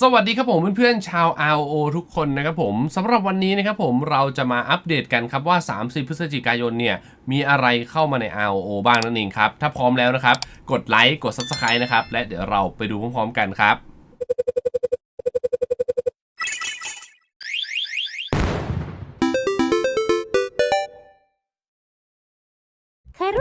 สวัสดีครับผมเพื่อนๆชาว RO ทุกคนนะครับผมสำหรับวันนี้นะครับผมเราจะมาอัปเดตกันครับว่า 30 พฤศจิกายนเนี่ยมีอะไรเข้ามาใน RO บ้างนั่นเองครับ ถ้าพร้อมแล้วนะครับ กดไลค์กด Subscribe นะครับ และเดี๋ยวเราไปดูพร้อมๆกันครับ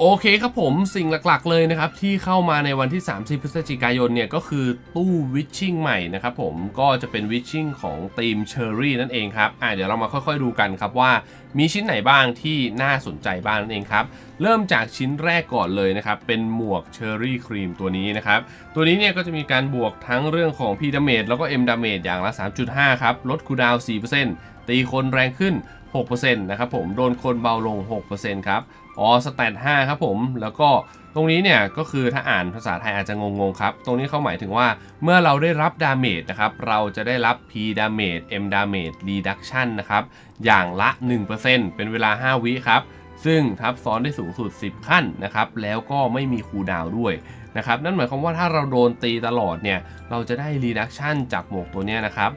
โอเคครับผมสิ่งหลักๆเลยนะครับ ที่เข้ามาในวันที่ 30 พฤศจิกายนเนี่ย ก็คือตู้วิชชิ่งใหม่นะครับผมก็จะเป็นวิชชิ่งของทีมเชอร์รี่นั่นเองครับอะเดี๋ยวเรามาค่อยๆดูกันครับว่ามีชิ้นไหนบ้างที่น่าสนใจบ้างนั่นเองครับ เริ่มจากชิ้นแรกก่อนเลยนะครับ เป็นหมวกเชอร์รี่ครีมตัวนี้นะครับ ตัวนี้เนี่ยก็จะมีการบวกทั้งเรื่องของ P damage แล้วก็ M damage อย่างละ 3.5 ครับ ลดคูดาว 4%ตีคนแรงขึ้น 6%นะครับผมโดนคนเบาลง 6%ครับอ๋อสแตท5ครับผมแล้วก็ตรงนี้เนี่ยก็คือถ้าอ่านภาษาไทยอาจจะงงๆครับ ตรงนี้เขาหมายถึงว่าเมื่อเราได้รับดาเมจนะครับ เราจะได้รับ P damage M damage reduction นะครับ อย่างละ 1%เป็นเวลา 5 วิครับ ซึ่งทับซ้อนได้สูงสุด 10 ขั้นนะครับ แล้วก็ไม่มีคูดาวด้วยนะครับ นั่นหมายความว่าถ้าเราโดนตีตลอดเนี่ย เราจะได้ reduction จากหมวกตัวนี้นะครับ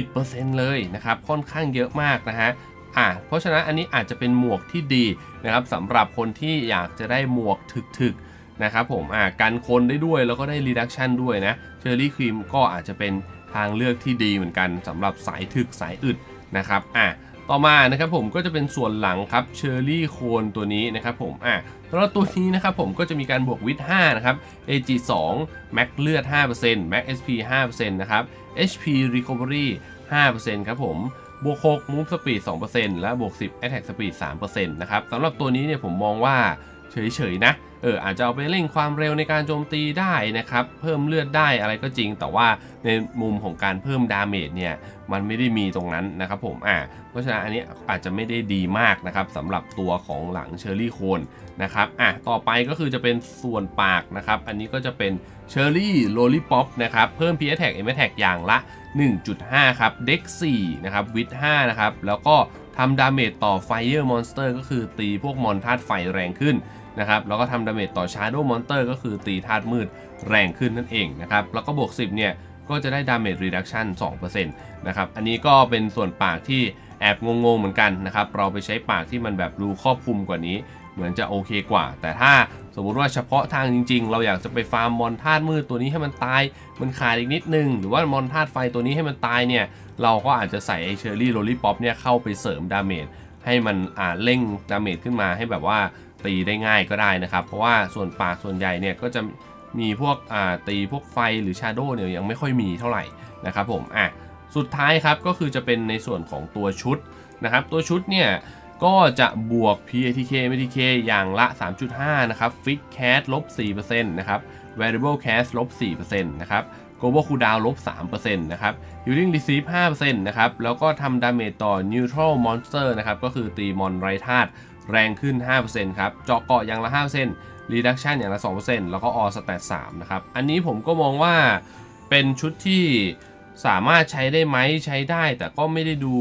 10%เลยนะครับ ค่อนข้างเยอะมากนะฮะ อะเพราะฉะนั้นอันนี้อาจจะเป็นหมวกที่ดีนะครับสำหรับคนที่อยากจะได้หมวกถึกๆนะครับผมอะกันคนได้ด้วยแล้วก็ได้ reduction ด้วยนะเชอร์รี่ครีมก็อาจจะเป็นทางเลือกที่ดีเหมือนกันสำหรับสายถึกสายอึดนะครับอะต่อมานะครับผมก็จะเป็นส่วนหลังครับเชอร์รี่โคนตัวนี้นะครับผมอะแล้วตัวนี้นะครับผมก็จะมีการบวกวิท5นะครับ AG 2 Max เลือด 5% Max SP 5%นะครับ HP Recovery 5%ครับผม บวก6 Move Speed 2%และบวก 10 Attack Speed 3%นะครับสำหรับตัวนี้เนี่ยผมมองว่าเฉยๆนะเอออาจจะเอาไปเร่งความเร็วในการโจมตีได้นะครับ เพิ่มเลือดได้อะไรก็จริง แต่ว่าในมุมของการเพิ่มดาเมจเนี่ยมันไม่ได้มีตรงนั้นนะครับผมอ่าเพราะฉะนั้นอันนี้อาจจะไม่ได้ดีมากนะครับสำหรับตัวของหลังเชอร์รี่โคนนะครับอะต่อไปก็คือจะเป็นส่วนปากนะครับ อันนี้ก็จะเป็นเชอร์รี่โลลี่ป๊อปนะครับเพิ่ม P Attack M Attack อย่างละ 1.5 ครับ เด็ก4นะครับ วิด5นะครับ แล้วก็ทำดาเมจต่อ Fire Monster ก็คือตีพวกมอนธาตุไฟแรงขึ้นนะครับ แล้วก็ทำดาเมจต่อ Shadow Monster ก็คือตีธาตุมืดแรงขึ้นนั่นเองนะครับ แล้วก็บวก 10 เนี่ย ก็จะได้ดาเมจ reduction 2%นะครับ อันนี้ก็เป็นส่วนปากที่แอบงงๆเหมือนกันนะครับ เราไปใช้ปากที่มันแบบดูครอบคลุมกว่านี้ เหมือนจะโอเคกว่า แต่ถ้า สมมุติว่าเฉพาะทางจริง ๆ เราอยากจะไปฟาร์มมอนธาตุมืดตัวนี้ให้มันตาย มันขาดอีกนิดนึง หรือว่ามอนธาตุไฟตัวนี้ให้มันตายเนี่ย เราก็อาจจะใส่ไอเชอร์รี่โรลลี่ป๊อปเนี่ยเข้าไปเสริมดาเมจให้มันอ่าเร่งดาเมจขึ้นมาให้แบบว่าตีได้ง่ายก็ได้นะครับ เพราะว่าส่วนปากส่วนใหญ่เนี่ยก็จะมีพวกอ่าตีพวกไฟหรือชาโดว์เนี่ยยังไม่ค่อยมีเท่าไหร่นะครับผมอะสุดท้ายครับก็คือจะเป็นในส่วนของตัวชุดนะครับ ตัวชุดเนี่ย ก็จะบวก PATK MTK อย่างละ 3.5 นะครับ Fix Cash ลบ 4%นะครับ Variable Cash ลบ 4%นะครับ Global Cooldown ลบ 3%นะครับ Healing Receive 5%นะครับ แล้วก็ทำดาเมจต่อ Neutral Monster นะครับ ก็คือตีมอนไรธาตุแรงขึ้น 5%ครับ เจาะเกาะอย่างละ 5% Reduction อย่างละ 2%แล้วก็ All Stat 3นะครับ อันนี้ผมก็มองว่าเป็นชุดที่ สามารถใช้ได้ไหมใช้ได้แต่ก็ไม่ได้ดู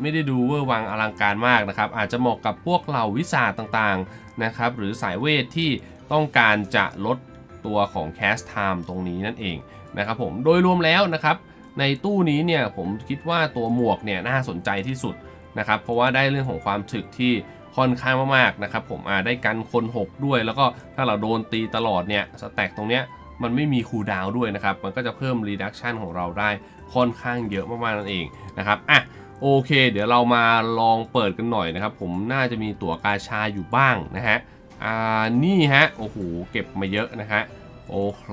ไม่ได้ดูเวอร์วังอลังการมากนะครับ อาจจะเหมาะกับพวกเหล่าวิสาต่างๆนะครับ หรือสายเวทที่ต้องการจะลดตัวของ Cast Time ตรงนี้นั่นเองนะครับผมโดยรวมแล้วนะครับ ในตู้นี้เนี่ยผมคิดว่าตัวหมวกเนี่ยน่าสนใจที่สุดนะครับ เพราะว่าได้เรื่องของความถึกที่ค่อนข้างมากๆนะครับ ผมอาได้กันคน 6 ด้วย แล้วก็ถ้าเราโดนตีตลอดเนี่ยสแต็กตรงเนี้ย มันไม่มีคูลดาวด้วยนะครับ มันก็จะเพิ่ม reduction ของเราได้ค่อนข้างเยอะมากๆนั่นเองนะครับอะโอเค เดี๋ยวเรามาลองเปิดกันหน่อยนะครับ ผมน่าจะมีตั๋วกาชาอยู่บ้างนะฮะอ่านี่ฮะโอ้โหเก็บมาเยอะนะฮะโอเค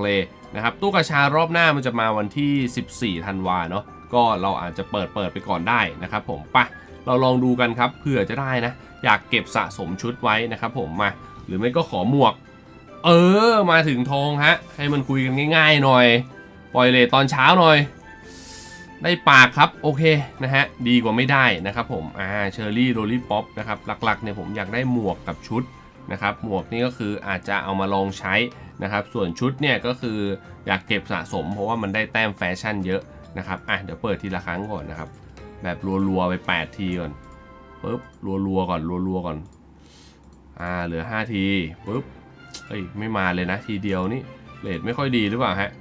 นะครับตู้กาชารอบหน้ามันจะมาวันที่ 14ธันวาเนาะก็เราอาจจะเปิดเปิดไปก่อนได้นะครับผมปะเราลองดูกันครับเผื่อจะได้นะ อยากเก็บสะสมชุดไว้นะครับผมมา หรือไม่ก็ขอหมวก เออ มาถึงทองฮะ ให้มันคุยกันง่ายๆหน่อย ปล่อยเลทตอนเช้าหน่อย ได้ปากครับ โอเคนะฮะ ดีกว่าไม่ได้นะครับผม อ่า เชอร์รี่โรลลี่ป๊อปนะครับ หลักๆเนี่ยผมอยากได้หมวกกับชุดนะครับ หมวกนี่ก็คืออาจจะเอามาลองใช้นะครับ ส่วนชุดเนี่ยก็คืออยากเก็บสะสม เพราะว่ามันได้แต้มแฟชั่นเยอะนะครับ อะ เดี๋ยวเปิดทีละครั้งก่อนนะครับ แบบรัวๆไป 8 ทีก่อนปุ๊บ รัวๆก่อน รัวๆก่อน อ่า เหลือ 5 ทีปุ๊บ เอ้ยไม่มาเลยนะทีเดียวนี่เลทไม่ค่อยดีหรือเปล่าฮะ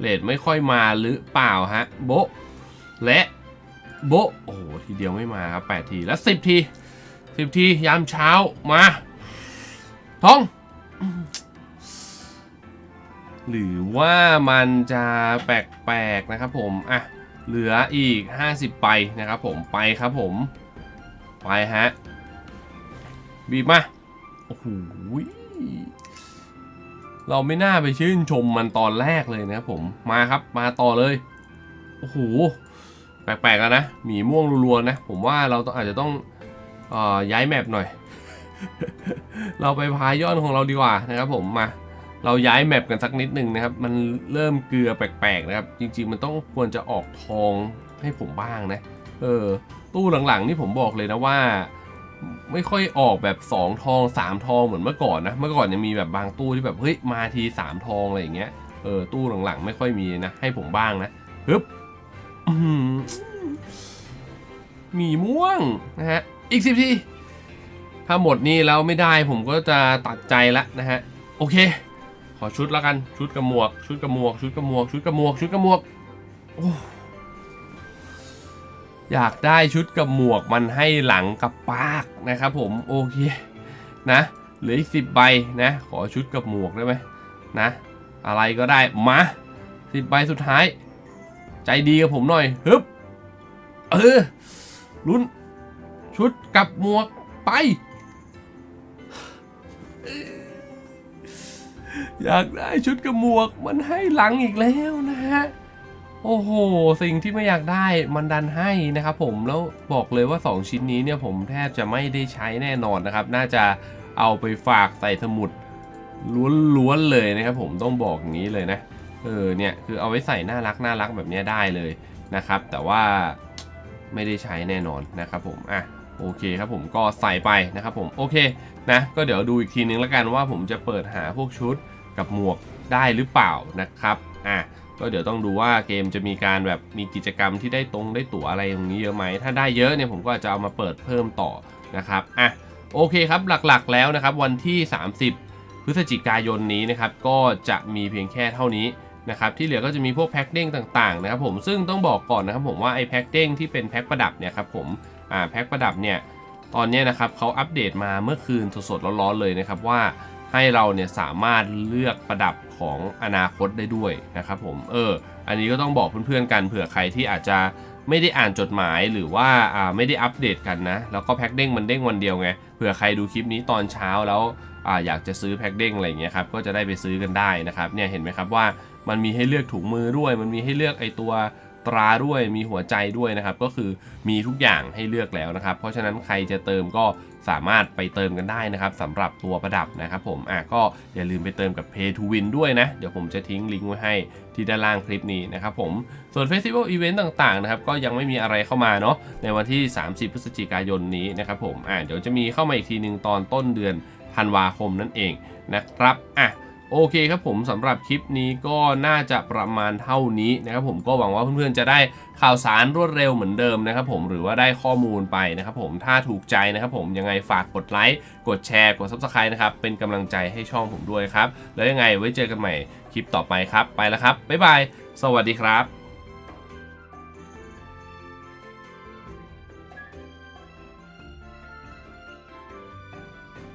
เลทไม่ค่อยมาหรือเปล่าฮะโบะและโบะโอ้โหทีเดียวไม่มาครับ8ทีแล้ว10 ที10 ทียามเช้ามาทอง หรือว่ามันจะแปลกๆนะครับผมอะเหลืออีก 50 ไปนะครับผมไปครับผมไปฮะบีบมาโอ้โห เราไม่น่าไปชื่นชมมันตอนแรกเลยนะครับผมมาครับมาต่อเลยโอ้โหแปลกๆแล้วนะหมีม่วงรัวๆนะ ผมว่าเราต้องอาจจะต้องอย้ายแมปหน่อย เราไปพายยอนของเราดีกว่านะครับ ผมมา เราย้ายแมปกันสักนิดหนึ่งนะครับ มันเริ่มเกลือแปลกๆนะครับ จริง ๆ มันต้องควรจะออกทองให้ผมบ้างนะ เออ ตู้หลังๆนี่ผมบอกเลยนะว่า ไม่ค่อยออกแบบ 2 ทอง 3 ทองเหมือนเมื่อก่อนนะ เมื่อก่อนยังมีแบบบางตู้ที่แบบเฮ้ยมาที 3 ทองอะไรอย่างเงี้ย เออตู้หลังๆ ไม่ค่อยมีนะ ให้ผมบ้างนะฮึบมีม่วงนะฮะ อีกสิบที ถ้าหมดนี้แล้วไม่ได้ผมก็จะตัดใจละนะฮะ โอเค ขอชุดแล้วกัน ชุดกระหมวก ชุดกระหมวก ชุดกระหมวก ชุดกระหมวก ชุดกระหมวก โอ้ อยากได้ชุดกระหมวกมันให้หลังกับปากนะครับผมโอเคนะเหลืออีกสิบใบนะ ขอชุดกระหมวกได้ไหมนะ อะไรก็ได้มาสิบใบสุดท้าย ใจดีกับผมหน่อยฮึบเออลุ้นชุดกับหมวกไป อยากได้ชุดกระหมวกมันให้หลังอีกแล้วนะฮะ โอ้โห สิ่งที่ไม่อยากได้มันดันให้นะครับผม แล้วบอกเลยว่า 2 ชิ้นนี้เนี่ยผมแทบจะไม่ได้ใช้แน่นอนนะครับ น่าจะเอาไปฝากใส่สมุดล้วนๆเลยนะครับผมต้องบอกอย่างนี้เลยนะ เออเนี่ยคือเอาไว้ใส่น่ารักน่ารักแบบนี้ได้เลยนะครับ แต่ว่าไม่ได้ใช้แน่นอนนะครับผม อะโอเคครับผมก็ใส่ไปนะครับผมโอเคนะก็เดี๋ยวดูอีกทีนึงแล้วกันว่าผมจะเปิดหาพวกชุดกับหมวกได้หรือเปล่านะครับอะ ก็เดี๋ยวต้องดูว่าเกมจะมีการแบบมีกิจกรรมที่ได้ตรงได้ตั๋วอะไรตรงนี้เยอะไหม ถ้าได้เยอะเนี่ยผมก็จจะเอามาเปิดเพิ่มต่อนะครับอะโอเคครับหลักๆแล้วนะครับวันที่ 30 พฤศจิกายนนี้นะครับก็จะมีเพียงแค่เท่านี้นะครับที่เหลือก็จะมีพวกแพ็คเด้งต่างๆนะครับผมซึ่งต้องบอกก่อนนะครับผมว่าไอ้แพ็คเด้งที่เป็นแพ็คประดับเนี่ยครับผมอ่าแพ็คประดับเนี่ยตอนนี้นะครับเขาอัปเดตมาเมื่อคืนสดๆร้อนๆเลยนะครับว่า ให้เราเนี่ยสามารถเลือกประดับของอนาคตได้ด้วยนะครับผมเอออันนี้ก็ต้องบอกเพื่อนๆกันเผื่อใครที่อาจจะไม่ได้อ่านจดหมายหรือว่าอ่าไม่ได้อัปเดตกันนะ แล้วก็แพ็คเด้งมันเด้งวันเดียวไงเผื่อใครดูคลิปนี้ตอนเช้าแล้วอ่าอยากจะซื้อแพ็คเด้งอะไรอย่างเงี้ยครับก็จะได้ไปซื้อกันได้นะครับเนี่ยเห็นไหมครับว่ามันมีให้เลือกถุงมือด้วย มันมีให้เลือกไอตัว ตราด้วยมีหัวใจด้วยนะครับ ก็คือมีทุกอย่างให้เลือกแล้วนะครับ เพราะฉะนั้นใครจะเติมก็สามารถไปเติมกันได้นะครับสำหรับตัวประดับนะครับผมอะก็อย่าลืมไปเติมกับ Pay to Win ด้วยนะ เดี๋ยวผมจะทิ้งลิงก์ไว้ให้ที่ด้านล่างคลิปนี้นะครับผมส่วน Festival Event ต่างๆนะครับก็ยังไม่มีอะไรเข้ามาเนาะในวันที่ 30 พฤศจิกายนนี้นะครับผมอะเดี๋ยวจะมีเข้ามาอีกทีหนึ่งตอนต้นเดือนธันวาคมนั่นเองนะครับอะ โอเคครับผมสำหรับคลิปนี้ก็น่าจะประมาณเท่านี้นะครับผมก็หวังว่าเพื่อนๆจะได้ข่าวสารรวดเร็วเหมือนเดิมนะครับผมหรือว่าได้ข้อมูลไปนะครับผมถ้าถูกใจนะครับผมยังไงฝากกดไลค์กดแชร์กด Subscribe นะครับเป็นกำลังใจให้ช่องผมด้วยครับ แล้วยังไงไว้เจอกันใหม่คลิปต่อไปครับ ไปแล้วครับบ๊ายบาย สวัสดีครับ